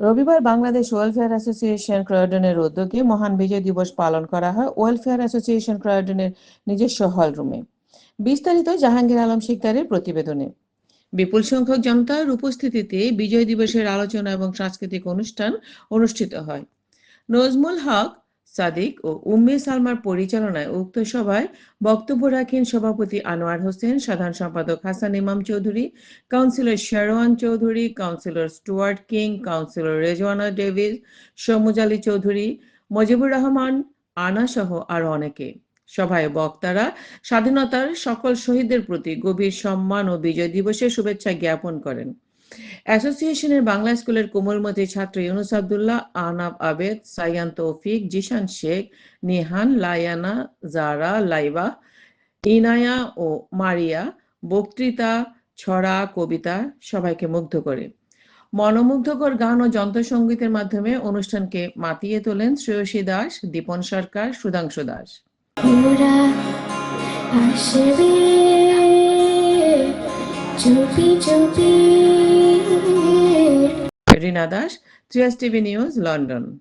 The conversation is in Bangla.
রবিবার বাংলাদেশ ওয়েলফেয়ার অ্যাসোসিয়েশন ক্রয়ডনের উদ্যোগে মহান বিজয় দিবস পালন করা হয় ওয়েলফেয়ার অ্যাসোসিয়েশন ক্রয়ডনের নিজস্ব হল রুমে বিস্তারিত জাহাঙ্গীর আলম শিকদারের প্রতিবেদনে। বিপুল সংখ্যক জনতার উপস্থিতিতে বিজয় দিবসের আলোচনা এবং সাংস্কৃতিক অনুষ্ঠান অনুষ্ঠিত হয়। নজমুল হক সাদিক ও উম্মে সালমার পরিচালনায় উক্ত সভায় বক্তব্য রাখেন সভাপতি আনোয়ার হোসেন, সাধারণ সম্পাদক Hasan Imam Chowdhury, councillor Sherwan Chowdhury, councillor Stuart King, councillor Rezwana Davies, Samuj Ali Chowdhury, Mojibur Rahman, আনা সহ আরও অনেকে। সভায় বক্তারা স্বাধীনতার সকল শহীদদের প্রতি গভীর সম্মান ও বিজয় দিবসের শুভেচ্ছা জ্ঞাপন করেন। অ্যাসোসিয়েশনের বাংলা স্কুলের কোমলমতি ছাত্র ইউনুস আবদুল্লাহ, আনাব আবেদ, সাইয়ান তৌফিক, জিশান শেখ, নিহান, লায়ানা, জারা, লাইবা, ইনায়া ও মারিয়া, বক্তৃতা, ছড়া, কবিতা সবাইকে মুগ্ধ করে। মনোমুগ্ধকর গান ও যন্ত্রসঙ্গীতের মাধ্যমে অনুষ্ঠানকে মাতিয়ে তোলেন শ্রেয়সী দাস, দীপন সরকার, সুধাংশু দাস। চুপি চুপি। Katrina Das, Trias News, London.